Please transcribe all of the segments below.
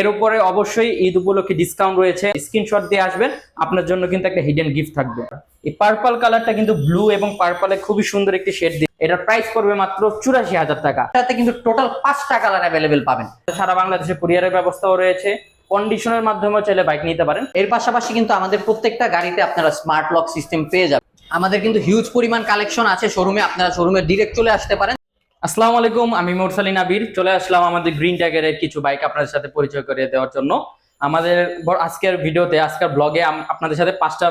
এর উপরে অবশ্যই ঈদ উপলক্ষে ডিসকাউন্ট রয়েছে। স্ক্রিনশট দিয়ে আসবেন, আপনার জন্য কিন্তু একটা হিডেন গিফট থাকবে। এই পার্পল কালারটা কিন্তু ব্লু এবং পার্পলে খুবই সুন্দর একটি শেড দিয়ে এটার প্রাইস পড়বে মাত্র চুরাশি হাজার টাকা। এটাতে কিন্তু টোটাল পাঁচটা কালার অ্যাভেলেবেল পাবেন। সারা বাংলাদেশে কুরিয়ারের ব্যবস্থাও রয়েছে। কন্ডিশনের মাধ্যমেও চাইলে বাইক নিতে পারেন। এর পাশাপাশি কিন্তু আমাদের প্রত্যেকটা গাড়িতে আপনারা স্মার্ট লক সিস্টেম পেয়ে যাবেন। আমাদের কিন্তু হিউজ পরিমাণ কালেকশন আছে। শোরুমে আপনারা শোরুমে ডিরেক্ট চলে আসতে পারেন। আসসালামু আলাইকুম, আমি মোরসালিন আবির চলে আসলাম আমাদের গ্রিন ট্যাগের কিছু বাইক আপনাদের সাথে পরিচয় করিয়ে দেওয়ার জন্য। আমাদের আজকের ভিডিওতে, আজকের ব্লগে আপনাদের সাথে পাঁচটা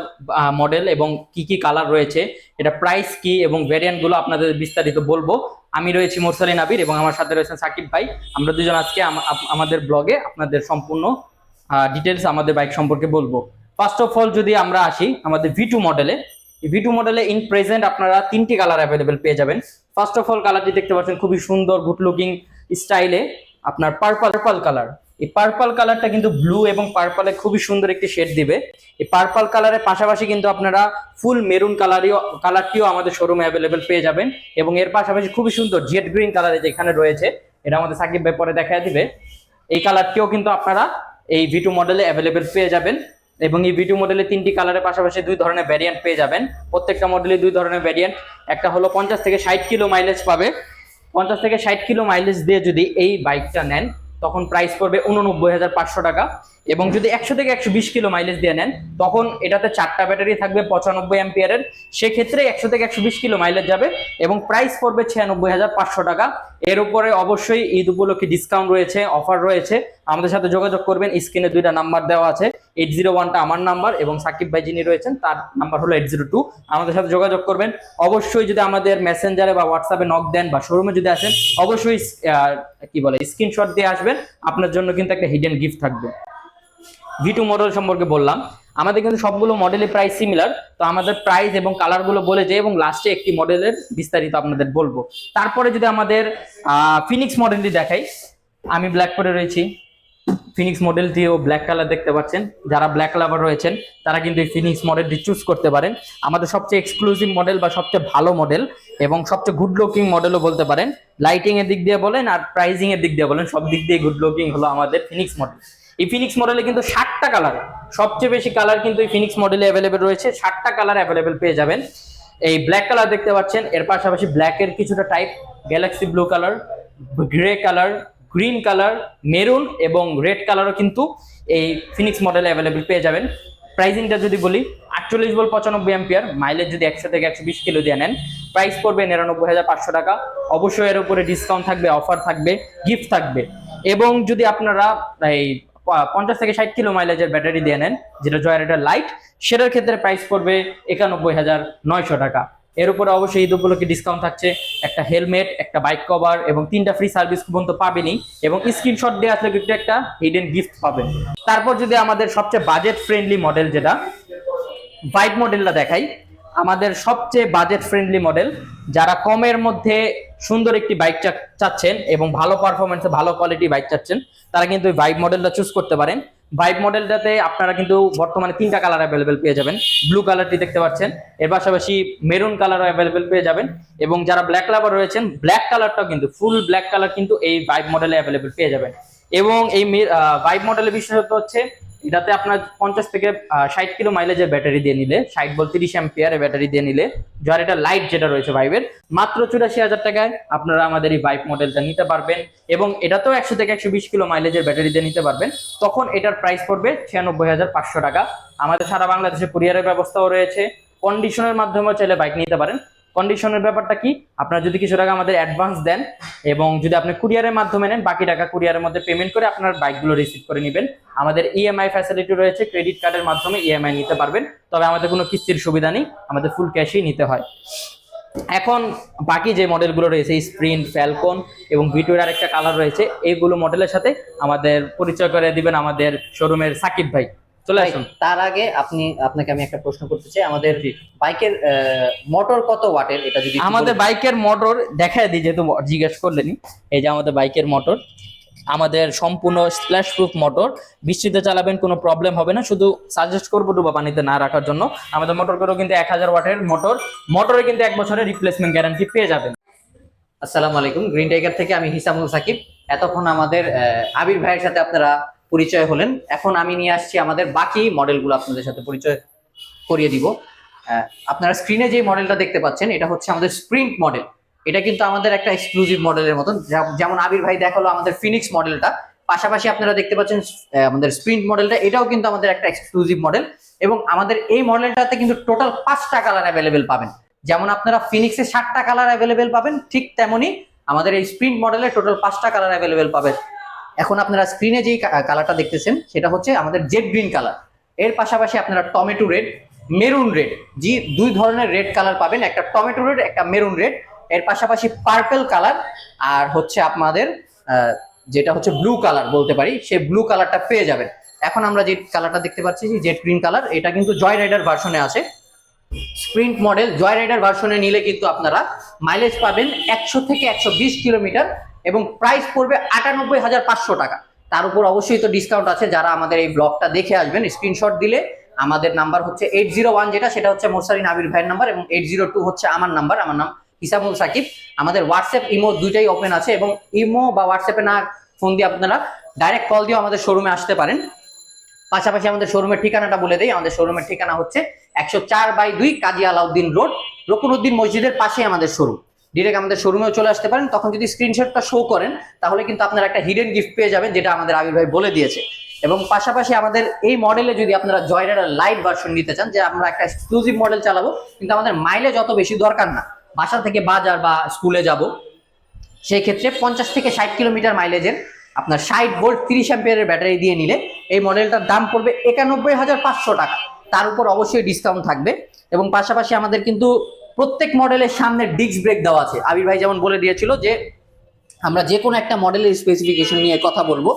মডেল এবং কি কি কালার রয়েছে, এটা প্রাইস কি এবং ভ্যারিয়েন্টগুলো আপনাদের বিস্তারিত বলব। আমি রয়েছি মোরসালিন আবির এবং আমার সাথে রয়েছেন সাকিব ভাই। আমরা দুজন আজকে আমাদের ব্লগে আপনাদের সম্পূর্ণ ডিটেলস আমাদের বাইক সম্পর্কে বলব। ফার্স্ট অফ অল যদি আমরা আসি, আমাদের ভি টু মডেলে ভি টু মডেলে ইন প্রেজেন্ট আপনারা তিনটি কালার অ্যাভেলেবেল পেয়ে যাবেন। ফার্স্ট অফ অল কালারটি দেখতে পাচ্ছেন, খুবই সুন্দর গুড লুকিং স্টাইলে আপনার পার্পল পার্পল কালার এই পার্পল কালারটা কিন্তু ব্লু এবং পার্পলে খুবই সুন্দর একটি শেড দিবে। এই পার্পল কালারের পাশাপাশি কিন্তু আপনারা ফুল মেরুন কালারই কালারটিও আমাদের শোরুমে অ্যাভেলেবেল পেয়ে যাবেন। এবং এর পাশাপাশি খুবই সুন্দর জেড গ্রিন কালারে যেখানে রয়েছে, এটা আমাদের সাকিব ভাই পরে দেখা দিবে। এই কালারটিও কিন্তু আপনারা এই ভিটু মডেলে অ্যাভেলেবেল পেয়ে যাবেন। এবং এই ভিডিও মডেলে তিনটি কালারের পাশাপাশি দুই ধরনের ভ্যারিয়েন্ট পেয়ে যাবেন। প্রত্যেকটা মডেলে দুই ধরনের ভ্যারিয়েন্ট একটা হলো পঞ্চাশ থেকে ষাট কিলো মাইলেজ পাবে। পঞ্চাশ থেকে ষাট কিলো মাইলেজ দিয়ে যদি এই বাইকটা নেন, তখন প্রাইস পড়বে উননব্বই হাজার পাঁচশো টাকা। এবং যদি একশো থেকে একশো বিশ কিলো মাইলেজ দিয়ে নেন, তখন এটাতে চারটা ব্যাটারি থাকবে পঁচানব্বই অ্যাম্পিয়ারের সেক্ষেত্রে একশো থেকে একশো বিশ কিলো মাইলেজ যাবে এবং প্রাইস পড়বে ছিয়ানব্বই হাজার পাঁচশো টাকা। এর উপরে অবশ্যই ঈদ উপলক্ষে ডিসকাউন্ট রয়েছে অফার রয়েছে। আমাদের সাথে যোগাযোগ করবেন স্ক্রিনে দুইটা নাম্বার দেওয়া আছে। এইট জিরো ওয়ানটা আমার নাম্বার এবং সাকিব ভাই যিনি রয়েছেন, তার নাম্বার হলো এইট জিরো টু আমাদের সাথে যোগাযোগ করবেন। অবশ্যই যদি আমাদের মেসেঞ্জারে বা হোয়াটসঅ্যাপে নক দেন বা শোরুমে যদি আসেন, অবশ্যই কি বলে স্ক্রিনশট দিয়ে আসবেন। আপনার জন্য কিন্তু একটা হিডেন গিফট থাকবে। ভি টু মডেল সম্পর্কে বললাম। আমাদের কিন্তু সবগুলো মডেলের প্রাইস সিমিলার তো আমাদের প্রাইস এবং কালারগুলো বলে যে এবং লাস্টে একটি মডেলের বিস্তারিত আপনাদের বলব। তারপরে যদি আমাদের ফিনিক্স মডেলটি দেখাই, আমি ব্ল্যাক পরে রয়েছি। ফিনিক্স মডেলটিও ব্ল্যাক কালার দেখতে পাচ্ছেন। যারা ব্ল্যাক লাভার রয়েছেন, তারা কিন্তু এই ফিনিক্স মডেলটি চুজ করতে পারেন। আমাদের সবচেয়ে এক্সক্লুসিভ মডেল বা সবচেয়ে ভালো মডেল এবং সবচেয়ে গুড লুকিং মডেলও বলতে পারেন। লাইটিং এর দিক দিয়ে বলেন আর প্রাইজিং এর দিক দিয়ে বলেন, সব দিক দিয়ে গুড লুকিং হলো আমাদের ফিনিক্স মডেল এই ফিনিক্স মডেলে কিন্তু ষাটটা কালার সবচেয়ে বেশি কালার কিন্তু এই ফিনিক্স মডেলে অ্যাভেলেবেল রয়েছে। ষাটটা কালার অ্যাভেলেবেল পেয়ে যাবেন। এই ব্ল্যাক কালার দেখতে পাচ্ছেন। এর পাশাপাশি ব্ল্যাকের কিছুটা type galaxy blue colour grey colour green colour maroon এবং রেড কালারও কিন্তু এই ফিনিক্স মডেলে অ্যাভেলেবেল পেয়ে যাবেন। প্রাইসিংটা যদি বলি, আটচল্লিশ বল পঁচানব্বই অ্যাম্পিয়ার মাইলেজ যদি একশো থেকে একশো বিশ কিলো দিয়ে নেন প্রাইস পড়বে নিরানব্বই হাজার পাঁচশো টাকা। অবশ্যই এর উপরে ডিসকাউন্ট থাকবে অফার থাকবে গিফট থাকবে। এবং যদি আপনারা এই পঞ্চাশ থেকে ষাট কিলো মাইলেজের ব্যাটারি দিয়ে নেন, যেটা জয়ারেটার লাইট সেটার ক্ষেত্রে প্রাইস পড়বে একানব্বই হাজার নয়শো টাকা। এর উপরে অবশ্যই ঈদ উপলক্ষে ডিসকাউন্ট থাকছে, একটা হেলমেট একটা বাইক কভার এবং তিনটা ফ্রি সার্ভিস কুপন তো পাবেনই। এবং স্ক্রিনশট দিয়ে আসলে কিন্তু একটা হিডেন গিফট পাবেন। তারপর যদি আমাদের সবচেয়ে বাজেট ফ্রেন্ডলি মডেল যেটা বাইক মডেলটা দেখাই। আমাদের সবচেয়ে বাজেট ফ্রেন্ডলি মডেল যারা কমের মধ্যে সুন্দর একটি বাইক চাচ্ছেন এবং ভালো পারফরমেন্সে ভালো কোয়ালিটি বাইক চাচ্ছেন, তারা কিন্তু বাইক মডেলটা চুজ করতে পারেন। বাইক মডেলটাতে আপনারা কিন্তু বর্তমানে তিনটা কালার অ্যাভেলেবেল পেয়ে যাবেন। ব্লু কালারটি দেখতে পাচ্ছেন, এর পাশাপাশি মেরুন কালারও অ্যাভেলেবেল পেয়ে যাবেন এবং যারা ব্ল্যাক লাভার রয়েছেন ব্ল্যাক কালারটাও কিন্তু ফুল ব্ল্যাক কালার কিন্তু এই বাইক মডেলে অ্যাভেলেবেল পেয়ে যাবেন। এবং এই বাইক মডেলের বিশেষত্ব হচ্ছে এটাতে আপনার পঞ্চাশ থেকে ষাট কিলো মাইলেজের ব্যাটারি দিয়ে নিলে, ষাট বল তিরিশ অ্যাম্পিয়ারের ব্যাটারি দিয়ে নিলে, যার এটা লাইট যেটা রয়েছে ভাইবের মাত্র চুরাশি হাজার টাকায় আপনারা আমাদের এই বাইক মডেলটা নিতে পারবেন। এবং এটাতেও একশো থেকে একশো বিশ কিলো মাইলেজের ব্যাটারি দিয়ে নিতে পারবেন। তখন এটার প্রাইস পড়বে ছিয়ানব্বই হাজার পাঁচশো টাকা। আমাদের সারা বাংলাদেশে কুরিয়ারের ব্যবস্থাও রয়েছে। কন্ডিশনের মাধ্যমেও চাইলে বাইক নিতে পারেন। কন্ডিশনের ব্যাপারটা কি? আপনারা যদি কিছু টাকা আমাদের অ্যাডভান্স দেন এবং যদি আপনি কুরিয়ারের মাধ্যমে নেন, বাকি টাকা কুরিয়ারের মধ্যে পেমেন্ট করে আপনার বাইকগুলো রিসিভ করে নেবেন। আমাদের ইএমআই ফ্যাসিলিটি রয়েছে ক্রেডিট কার্ডের মাধ্যমে ইএমআই নিতে পারবেন। তবে আমাদের কোনো কিস্তির সুবিধা নেই, আমাদের ফুল ক্যাশেই নিতে হয়। এখন বাকি যে মডেলগুলো রয়েছে স্প্রিন্ট ফ্যালকন এবং ভিটোর আরেকটা কালার রয়েছে এইগুলো মডেলের সাথে আমাদের পরিচয় করে দিবেন আমাদের শোরুমের সাকিব ভাই। চলে আসুন। তার আগে আপনি আপনাকে আমি একটা প্রশ্ন করতে চাই। আমাদের বাইকের মোটর কত ওয়াটের এটা যদি আমাদের বাইকের মোটর দেখায় দিই যেহেতু জিজ্ঞেস করলেনি এই যে আমাদের বাইকের মোটর আমাদের সম্পূর্ণ স্প্ল্যাশ প্রুফ মোটর বৃষ্টিতে চালাবেন কোনো প্রবলেম হবে না। শুধু সাজেস্ট করব ডুবা পানিতে না রাখার জন্য। আমাদের মোটরগুলো কিন্তু এক হাজার ওয়াটের মোটর মোটরে কিন্তু এক বছরের রিপ্লেসমেন্ট গ্যারান্টি পেয়ে যাবেন। আসসালামু আলাইকুম। গ্রিন টাইগার থেকে আমি হিসামুল সাকিব। এতক্ষণ আমাদের আবির ভাইয়ের সাথে আপনারা পরিচয় হলেন। এখন আমি নিয়ে আসছি আমাদের বাকি মডেলগুলো আপনাদের সাথে পরিচয় করিয়ে দিব। আপনারা স্ক্রিনে যে মডেলটা দেখতে পাচ্ছেন, এটা হচ্ছে আমাদের স্প্রিন্ট মডেল এটা কিন্তু আমাদের একটা এক্সক্লুসিভ মডেলের মতন। যেমন আবির ভাই দেখাল আমাদের ফিনিক্স মডেলটা পাশাপাশি আপনারা দেখতে পাচ্ছেন আমাদের স্প্রিন্ট মডেলটা এটাও কিন্তু আমাদের একটা এক্সক্লুসিভ মডেল এবং আমাদের এই মডেলটাতে কিন্তু টোটাল পাঁচটা কালার অ্যাভেলেবেল পাবেন। যেমন আপনারা ফিনিক্সে ষাটটা কালার অ্যাভেলেবেল পাবেন, ঠিক তেমনই আমাদের এই স্প্রিন্ট মডেলে টোটাল পাঁচটা কালার অ্যাভেলেবেল পাবেন। এখন আপনারা স্ক্রিনে যেই কালারটা দেখতেছেন, সেটা হচ্ছে আমাদের জেড গ্রিন কালারের পাশাপাশি আপনারা টমেটো রেড মেরুন রেড জি, দুই ধরনের রেড কালার পাবেন। একটা টমেটো রেড একটা মেরুন রেড এর পাশাপাশি পার্পেল কালার আর হচ্ছে আপনাদের যেটা হচ্ছে ব্লু কালার বলতে পারি সেই ব্লু কালারটা পেয়ে যাবেন। এখন আমরা যে কালারটা দেখতে পাচ্ছি যে জেড গ্রিন কালার এটা কিন্তু জয় রাইডার ভার্সনে আছে। স্প্রিন্ট মডেল জয় রাইডার ভার্সনে নিলে কিন্তু আপনারা মাইলেজ পাবেন একশো থেকে একশো বিশ কিলোমিটার। এবং প্রাইস পড়বে আটানব্বই হাজার পাঁচশো টাকা। তার উপর অবশ্যই তো ডিসকাউন্ট আছে, যারা আমাদের এই ব্লগটা দেখে আসবেন স্ক্রিনশট দিলে আমাদের নাম্বার হচ্ছে এইট জিরো ওয়ান যেটা, সেটা হচ্ছে মোরসারিন আবির ভাইয়ের নাম্বার এবং এইট জিরো টু হচ্ছে আমার নাম্বার আমার নাম ইসামুল সাকিব। আমাদের হোয়াটসঅ্যাপ ইমো দুইটাই ওপেন আছে এবং ইমো বা হোয়াটসঅ্যাপে না ফোন দিয়ে আপনারা ডাইরেক্ট কল দিয়েও আমাদের শোরুমে আসতে পারেন। পাশাপাশি আমাদের শোরুমের ঠিকানাটা বলে দেই। আমাদের শোরুমের ঠিকানা হচ্ছে একশো চার বাই দুই কাজী আলাউদ্দিন রোড রকুনউদ্দিন মসজিদের পাশেই আমাদের শোরুম ডিরেক্ট আমাদের শোরুমেও চলে আসতে পারেন। তখন যদি স্ক্রিনশটটা শো করেন, তাহলে কিন্তু আপনারা একটা হিডেন গিফট পেয়ে যাবেন, যেটা আমাদের আবির ভাই বলে দিয়েছে। এবং পাশাপাশি আমাদের এই মডেলে যদি আপনারা জয়রার লাইট ভার্সন নিতে চান, যে আমরা একটা এক্সক্লুসিভ মডেল চালাবো, কিন্তু আমাদের মাইলেজ অত বেশি দরকার না। বাসা থেকে বাজার বা স্কুলে যাব, সেই ক্ষেত্রে পঞ্চাশ থেকে ষাট কিলোমিটার মাইলেজের আপনার ষাট ভোল্ট তিরিশ অ্যাম্পিয়ারের ব্যাটারি দিয়ে নিলে এই মডেলটার দাম পড়বে একানব্বই হাজার পাঁচশো টাকা। তার উপর অবশ্যই ডিসকাউন্ট থাকবে। এবং পাশাপাশি আমাদের কিন্তু প্রত্যেক মডেলের সামনে ডিস্ক ব্রেক দেওয়া আছে। আবির ভাই যেমন বলে দিয়েছিল যে, আমরা যে কোনো একটা মডেলের স্পেসিফিকেশন নিয়ে কথা বলব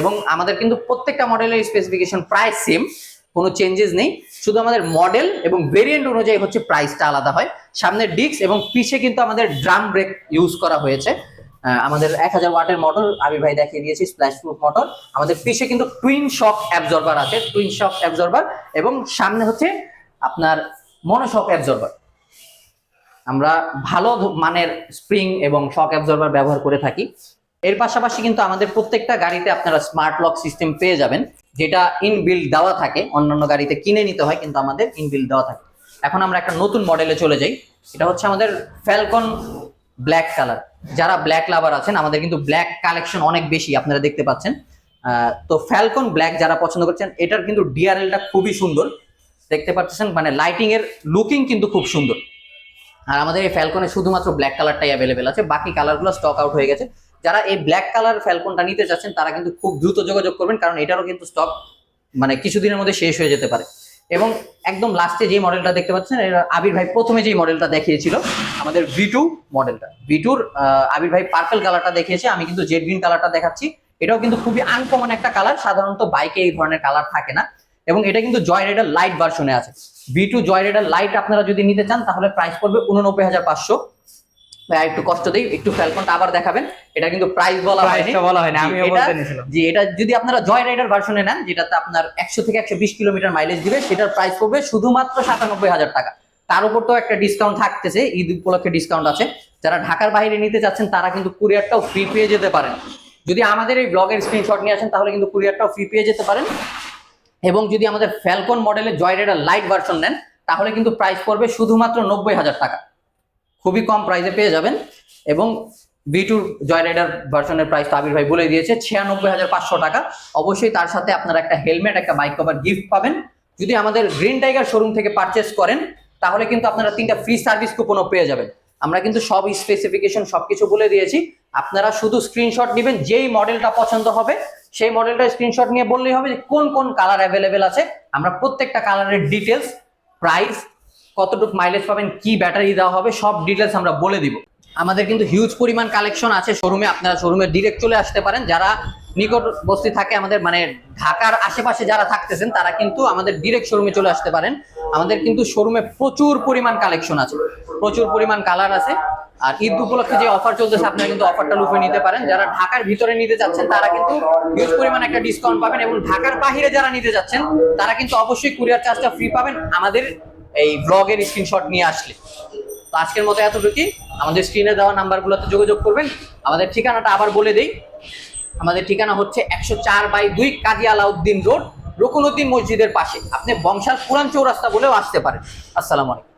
এবং আমাদের কিন্তু প্রত্যেকটা মডেলের স্পেসিফিকেশন প্রায় সেম কোনো চেঞ্জেস নেই। শুধু আমাদের মডেল এবং ভেরিয়েন্ট অনুযায়ী হচ্ছে প্রাইসটা আলাদা হয়। সামনের ডিস্ক এবং পিছে কিন্তু আমাদের ড্রাম ব্রেক ইউজ করা হয়েছে। আমাদের এক হাজার ওয়াটের মোটর আমি ভাই দেখিয়ে দিয়েছি স্প্ল্যাশ প্রুফ মোটর আমাদের পিছে কিন্তু টুইন শক অ্যাবজর্বার আছে টুইন শক অ্যাবজর্বার এবং সামনে হচ্ছে আপনার মনোশক অ্যাবজর্বার আমরা ভালো মানের স্প্রিং এবং শক অ্যাবজর্বার ব্যবহার করে থাকি। এর পাশাপাশি কিন্তু আমাদের প্রত্যেকটা গাড়িতে আপনারা স্মার্ট লক সিস্টেম পেয়ে যাবেন, যেটা ইনবিল্ড দেওয়া থাকে। অন্যান্য গাড়িতে কিনে নিতে হয়, কিন্তু আমাদের ইনবিল্ড দেওয়া থাকে। এখন আমরা একটা নতুন মডেলে চলে যাই। এটা হচ্ছে আমাদের ফ্যালকন ব্ল্যাক কালার যারা ব্ল্যাক লাভার আছেন, আমাদের কিন্তু ব্ল্যাক কালেকশন অনেক বেশি, আপনারা দেখতে পাচ্ছেন। তো ফ্যালকন ব্ল্যাক যারা পছন্দ করছেন, এটার কিন্তু ডিআরএলটা খুবই সুন্দর। দেখতে পাচ্ছেন মানে লাইটিং এর লুকিং কিন্তু খুব সুন্দর। আর আমাদের এই ফ্যালকনে শুধুমাত্র ব্ল্যাক কালারটাই অ্যাভেলেবেল আছে। বাকি কালারগুলো স্টক আউট হয়ে গেছে। যারা এই ব্ল্যাক কালার ফ্যালকনটা নিতে চাচ্ছেন, তারা কিন্তু খুব দ্রুত যোগাযোগ করবেন, কারণ এটারও কিন্তু স্টক মানে কিছুদিনের মধ্যে শেষ হয়ে যেতে পারে। এবং একদম লাস্টে যে মডেলটা দেখতে পাচ্ছেন আবির ভাই প্রথমে যেই মডেলটা দেখিয়েছিল, আমাদের ভি টু মডেলটা ভি টুর আবির ভাই পার্পল কালারটা দেখিয়েছে, আমি কিন্তু জেড গ্রিন কালারটা দেখাচ্ছি। এটাও কিন্তু খুবই আনকমন একটা কালার সাধারণত বাইকে এই ধরনের কালার থাকে না। এবং এটা কিন্তু জয় রাইডার লাইট ভার্সনে আছে। V two joy rider light আপনারা যদি নিতে চান তাহলে প্রাইস পড়বে উননব্বই হাজার পাঁচশো। একটু কষ্ট দিই একটু ফ্যালকনটা আবার দেখাবেন। এটা কিন্তু প্রাইস বলা হয়নি। বলা হয়নি এটা- বলতে জি এটা যদি আপনারা জয় রাইডার ভার্সনে নেন যেটাতে আপনার একশো থেকে একশো বিশ কিলোমিটার মাইলেজ দিবে সেটার প্রাইস পড়বে শুধুমাত্র সাতানব্বই হাজার টাকা। তার উপর তো একটা ডিসকাউন্ট থাকতেছে ঈদ উপলক্ষে ডিসকাউন্ট আছে। যারা ঢাকার বাইরে নিতে চাচ্ছেন তারা কিন্তু কুরিয়ারটাও ফ্রি পেয়ে যেতে পারেন। যদি আমাদের এই ব্লগের স্ক্রিনশট নিয়ে আসেন তাহলে কিন্তু কুরিয়ারটাও ফ্রি পেয়ে যেতে পারেন। এবং যদি আমাদের ফ্যালকন মডেলের জয় রাইডার লাইট ভার্সন নেন, তাহলে কিন্তু প্রাইস পড়বে শুধুমাত্র নব্বই হাজার টাকা। খুবই কম প্রাইসে পেয়ে যাবেন এবং বি টুর জয় রাইডার ভার্সনের প্রাইস তো আবির ভাই বলে দিয়েছে, ছিয়ানব্বই হাজার পাঁচশো টাকা। অবশ্যই তার সাথে আপনারা একটা হেলমেট একটা বাইক কভার গিফট পাবেন। যদি আমাদের গ্রিন টাইগার শোরুম থেকে পারচেস করেন, তাহলে কিন্তু আপনারা তিনটা ফ্রি সার্ভিস কুপনও পেয়ে যাবেন। আমরা কিন্তু সব স্পেসিফিকেশন সবকিছু বলে দিয়েছি। আপনারা শুধু স্ক্রিনশট নেবেন, যেই মডেলটা পছন্দ হবে সেই মডেলটা স্ক্রিনশট নিয়ে বললেই হবে যে কোন কোন কালার অ্যাভেলেবেল আছে। আমরা প্রত্যেকটা কালারের ডিটেলস প্রাইস কতটুকু মাইলেজ পাবেন, কি ব্যাটারি দেওয়া হবে, সব ডিটেলস আমরা বলে দিব। আমাদের কিন্তু হিউজ পরিমাণ কালেকশন আছে শোরুমে আপনারা শোরুমে ডিরেক্ট চলে আসতে পারেন। যারা নিকটবর্তী থাকে আমাদের মানে ঢাকার আশেপাশে যারা থাকতেছেন, তারা কিন্তু আমাদের ডিরেক্ট শোরুমে চলে আসতে পারেন। আমাদের কিন্তু শোরুমে প্রচুর পরিমাণ কালেকশন আছে। প্রচুর পরিমাণ কালার আছে। আর ঈদ উপলক্ষে যে অফার চলতেছে, আপনারা কিন্তু অফারটা লুফে নিতে পারেন। যারা ঢাকার ভিতরে নিতে চাচ্ছেন, তারা কিন্তু হিউজ পরিমাণ একটা ডিসকাউন্ট পাবেন এবং ঢাকার বাহিরে যারা নিতে যাচ্ছেন তারা কিন্তু অবশ্যই কুরিয়ার চার্জটা ফ্রি পাবেন আমাদের এই ব্লগের স্ক্রিনশট নিয়ে আসলে। তো আজকের মতো এতটুকুই। আমাদের স্ক্রিনে দেওয়া নাম্বারগুলোতে যোগাযোগ করবেন। আমাদের ঠিকানাটা আবার বলে দেই। আমাদের ঠিকানা হচ্ছে একশো চার বাই দুই কাজী আলাউদ্দিন রোড রকুনুদ্দিন মসজিদের পাশে। আপনি বংশাল পুরান চৌরাস্তা বলেও আসতে পারেন। আসসালামু আলাইকুম।